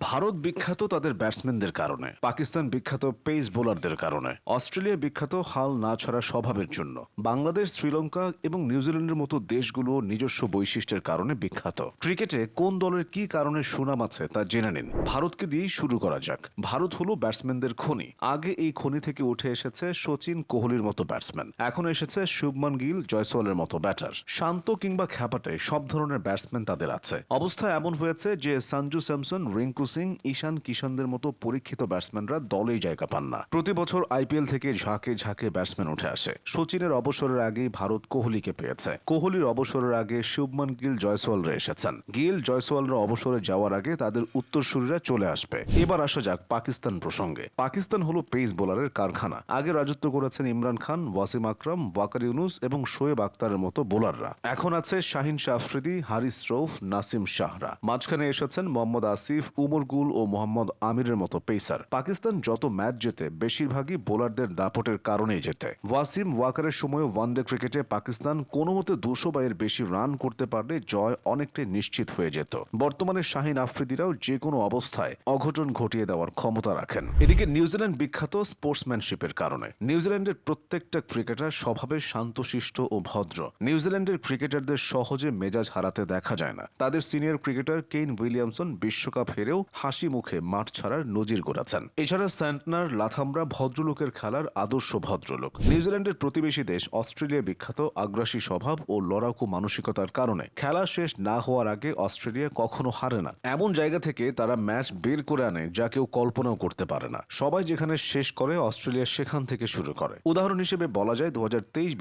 ভারত বিখ্যাত তাদের ব্যাটসম্যানদের কারণে, পাকিস্তান বিখ্যাত পেস বোলারদের কারণে, অস্ট্রেলিয়া বিখ্যাত হাল না ছাড়া স্বভাবের জন্য, বাংলাদেশ, শ্রীলঙ্কা এবং নিউজিল্যান্ডের মতো দেশগুলো নিজস্ব বৈশিষ্ট্যের কারণে বিখ্যাত। ক্রিকেটে কোন দলের কি কারণে সুনাম আছে তা জেনে নিন। ভারতকে দিয়েই শুরু করা যাক। ভারত হলো ব্যাটসম্যানদের খনি। আগে এই খনি থেকে উঠে এসেছে সচিন কোহলির মতো ব্যাটসম্যান। এখন এসেছে শুভমান গিল, জয়সওয়ালের মতো ব্যাটার। শান্ত কিংবা খ্যাপাটে সব ধরনের ব্যাটসম্যান তাদের আছে। অবস্থা এমন হয়েছে যে সঞ্জু স্যামসন, রিঙ্কু সিং, ঈশান কিষানদের মতো পরীক্ষিত ব্যাটসম্যানরা দলেই জায়গা পান না। প্রতি বছর আইপিএল থেকে ঝাঁকে ঝাঁকে ব্যাটসম্যান উঠে আসে। সচিনের অবসরের আগেই ভারত কোহলিকে পেয়েছে। কোহলির অবসরের আগে শুভমান গিল, জয়সওয়ালরা এসেছেন। গিল, জয়সওয়ালরা অবসরে যাওয়ার আগে তাদের উত্তরসূরিরা চলে আসবে। এবার আসা যাক পাকিস্তান প্রসঙ্গে। পাকিস্তান হলো পেস বোলারের কারখানা। আগে রাজত্ব করেছেন ইমরান খান, ওয়াসিম আকরাম, ওয়াকার ইউনুস এবং শোয়েব আক্তারের মতো বোলাররা। এখন আছে শাহিন শাহ আফ্রিদি, হারিস রৌফ, নাসিম শাহরা। মাঝখানে এসেছেন মোহাম্মদ আসিফ, উমর গুল ও মোহাম্মদ আমিরের মতো পেসার। পাকিস্তান যত ম্যাচ জেতে, বেশিরভাগই বোলারদের দাপটের কারণেই জেতে। ওয়াসিম ওয়াকারের সময় ওয়ানডে ক্রিকেটে পাকিস্তান কোনো মতে দুশো বাইয়ের বেশি রান করতে পারলে জয় অনেকটাই নিশ্চিত হয়ে যেত। বর্তমানে শাহিন আফ্রিদিরাও যে কোনো অবস্থায় অঘটন ঘটিয়ে দেওয়ার ক্ষমতা রাখেন। এদিকে নিউজিল্যান্ড বিখ্যাত স্পোর্টসম্যানশিপের কারণে। নিউজিল্যান্ডের প্রত্যেকটা ক্রিকেটার স্বভাবে শান্তশিষ্ট ও ভদ্র। নিউজিল্যান্ডের ক্রিকেটারদের সহজে মেজাজ হারাতে দেখা যায় না। তাদের সিনিয়র ক্রিকেটার কেইন উইলিয়ামসন বিশ্বকাপ হেরেও হাসি মুখে মাঠ ছাড়ার নজির গড়াচ্ছেন। এছাড়া স্যান্টনার লাথামরা ভদ্রলোকের খেলার আদর্শ ভদ্রলোক। নিউজিল্যান্ডের প্রতিবেশী দেশ অস্ট্রেলিয়া বিখ্যাত আগ্রাসী স্বভাব ও লড়াকু মানসিকতার কারণে খেলা শেষ না হওয়ার আগে অস্ট্রেলিয়া কখনো হারে না। এমন জায়গা থেকে তারা ম্যাচ বের করে আনে যা কেউ কল্পনাও করতে পারে না। সবাই যেখানে শেষ করে, অস্ট্রেলিয়া সেখান থেকে শুরু করে। উদাহরণ হিসেবে বলা যায় দু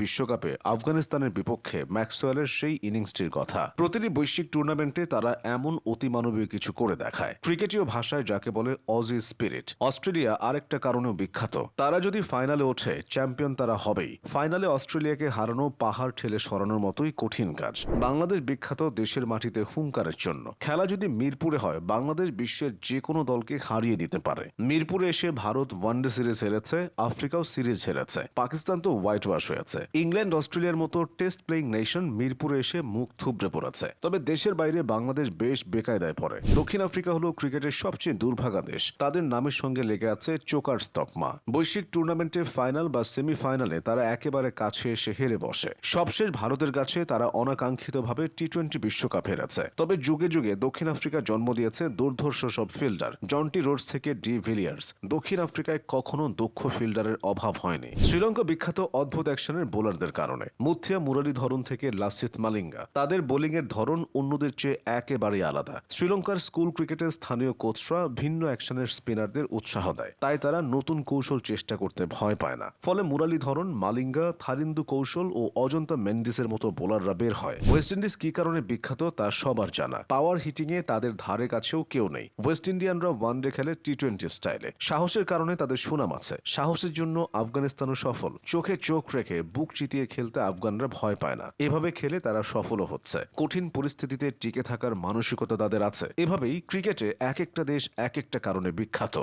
বিশ্বকাপে আফগানিস্তানের বিপক্ষে ম্যাক্সওয়েলের সেই ইনিংসটির কথা। প্রতিটি বৈশ্বিক টুর্নামেন্টে তারা এমন অতিমানবীয় কিছু করে দেখায়। ক্রিকেটীয় ভাষায় যাকে বলে অজি স্পিরিট অস্ট্রেলিয়া আরেকটা কারণেও বিখ্যাত। তারা যদি ফাইনালে ওঠে চ্যাম্পিয়ন তারা হবেই। ফাইনালে অস্ট্রেলিয়াকে হারানো, পাহাড় ঠেলে সরানোর মতোই কঠিন কাজ। বাংলাদেশ বিখ্যাত দেশের মাটিতে হুঙ্কারের জন্য। খেলা যদি মিরপুরে হয়, বাংলাদেশ বিশ্বের যে কোনো দলকে হারিয়ে দিতে পারে। মিরপুরে এসে ভারত ওয়ানডে সিরিজ হেরেছে, আফ্রিকাও সিরিজ হেরেছে। পাকিস্তান তো হোয়াইট ওয়াশ হয়েছে ইংল্যান্ড, অস্ট্রেলিয়ার মতো টেস্ট প্লেইং নেশন মিরপুরে এসে মুখ থুবড়ে পড়েছে। তবে দেশের বাইরে বাংলাদেশ বেশ বেকায়দায় পড়ে। দক্ষিণ আফ্রিকা হলো ক্রিকেটের সবচেয়ে দুর্ভাগা দেশ। তাদের নামের সঙ্গে লেগে আছে চোকার তকমা বৈশ্বিক টুর্নামেন্টে ফাইনাল বা সেমিফাইনালে তারা একেবারে কাছে এসে হেরে বসে। সবশেষ ভারতের কাছে তারা অনাকাঙ্ক্ষিতভাবে টি টোয়েন্টি বিশ্বকাপ হেরেছে। তবে যুগে যুগে দক্ষিণ আফ্রিকা জন্ম দিয়েছে দুর্ধর্ষ সব ফিল্ডার। জন্টি রোডস থেকে ডি ভিলিয়ার্স। দক্ষিণ আফ্রিকায় কখনো দক্ষ ফিল্ডারের অভাব হয়নি। শ্রীলঙ্কা বিখ্যাত অদ্ভুত অ্যাকশনের বোলারদের কারণে। মুথিয়া মুরালি ধরন থেকে লাসিত মালিঙ্গা। তাদের বোলিংয়ের ধরন অন্যদের চেয়ে একেবারেই আলাদা। শ্রীলঙ্কার স্কুল ক্রিকেটের স্থানীয় কোচরা ভিন্ন অ্যাকশনের স্পিনারদের উৎসাহ দেয়। তাই তারা নতুন কৌশল চেষ্টা করতে ভয় পায় না। ফলে মুরালি ধরন, মালিঙ্গা, থারিন্দু কৌশল ও অজন্তা মেন্ডিসের মতো বোলাররা বের হয়। ওয়েস্ট ইন্ডিজ কি কারণে বিখ্যাত তা সবার জানা। পাওয়ার হিটিং এ তাদের ধারে কাছেও কেউ নেই। ওয়েস্ট ইন্ডিয়ানরা ওয়ানডে খেলে টি টোয়েন্টি স্টাইলে। সাহসের কারণে তাদের সুনাম আছে। সাহসের জন্য আফগানিস্তানও সফল। চোখে চোখ রেখে বুক চিতিয়ে খেলতে আফগানরা ভয় পায় না। এভাবে খেলে তারা সফলও হচ্ছে। কঠিন পরিস্থিতিতে টিকে থাকার মানসিকতা তাদের আছে। এভাবেই ক্রিকেটে এক একটা দেশ এক একটা কারণে বিখ্যাত।